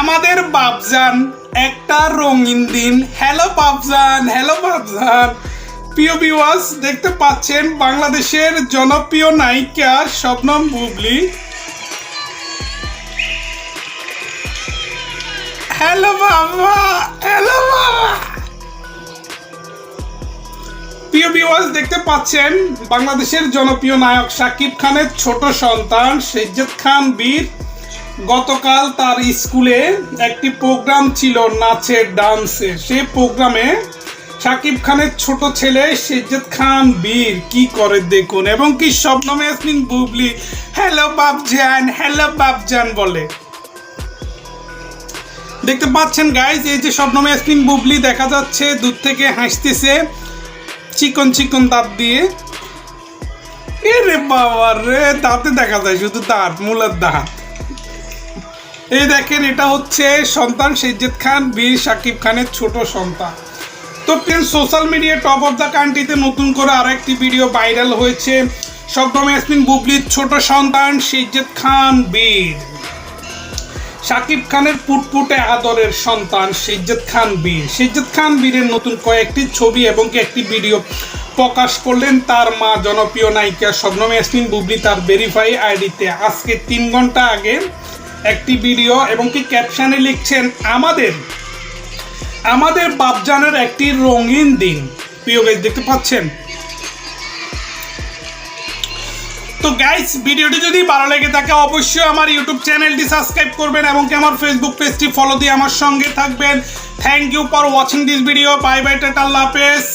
আমাদের বাপজান, একটা রঙিন দিন। হ্যালো বাপজান হ্যালো বাপজান। প্রিয় বিওয়াস দেখতে পাচ্ছেন বাংলাদেশের জনপ্রিয় নায়িকা শবনম বুবলি। হ্যালো বাবা হ্যালো বাবা। প্রিয় ভিউয়ার্স দেখতে পাচ্ছেন বাংলাদেশের জনপ্রিয় নায়ক শাকিব খানের ছোট সন্তান, সেজ্জেদ খান, বীর। গতকাল তার স্কুলে একটি প্রোগ্রাম ছিল নাচের ডান্সের। সেই প্রোগ্রামে শাকিব খানের ছোট ছেলে সেজ্জেদ খান, বীর, কি করে দেখুন? এবং কি স্বপ্নমে ইয়াসমিন বুবলি হ্যালো বাপজান হ্যালো বাপজান বলে। দেখতে পাচ্ছেন গাইজ এই যে স্বপ্নম ইয়াসমিন বুবলি দেখা যাচ্ছে, দূর থেকে হাসতেছে, চিকন চিকন দাঁত দিয়ে। এ রে বাবা রে, দাঁতে দেখা যায় শুধু দাঁত, মূলের দাঁত। এই দেখেন, এটা হচ্ছে সন্তান সেজ্জেদ খান, বীর শাকিব খানের ছোট সন্তান। তো friend social media top of the কান্ট্রিতে নতুন করে আরও একটি ভিডিও ভাইরাল হয়েছে। শবনম ইয়াসমিন বুবলির ছোট সন্তান সেজ্জেদ খান, বীর। শাকিব খানের পুটপুটে আদরের সন্তান সিজ্জত খান, বীর। সিজ্জত খান, বীরের নতুন কয়েকটি ছবি এবং একটি ভিডিও প্রকাশ করলেন তার মা, জনপ্রিয় নায়িকা শবনম ইয়াসমিন বুবলি তার ভেরিফাই আইডিতে আজকে তিন ঘণ্টা আগে একটি ভিডিও এবং কি ক্যাপশনে লিখছেন, আমাদের আমাদের বাপজানের একটি রঙিন দিন। প্রিয় গাইজ দেখতে পাচ্ছেন? তো গাইস ভিডিওটি যদি ভালো লেগে থাকে, অবশ্যই আমার ইউটিউব চ্যানেলটি সাবস্ক্রাইব করবেন এবং কি আমার ফেসবুক পেজটি ফলো দিয়ে আমার সঙ্গে থাকবেন। Thank you for watching this video bye bye tata, আল্লাহ হাফেজ।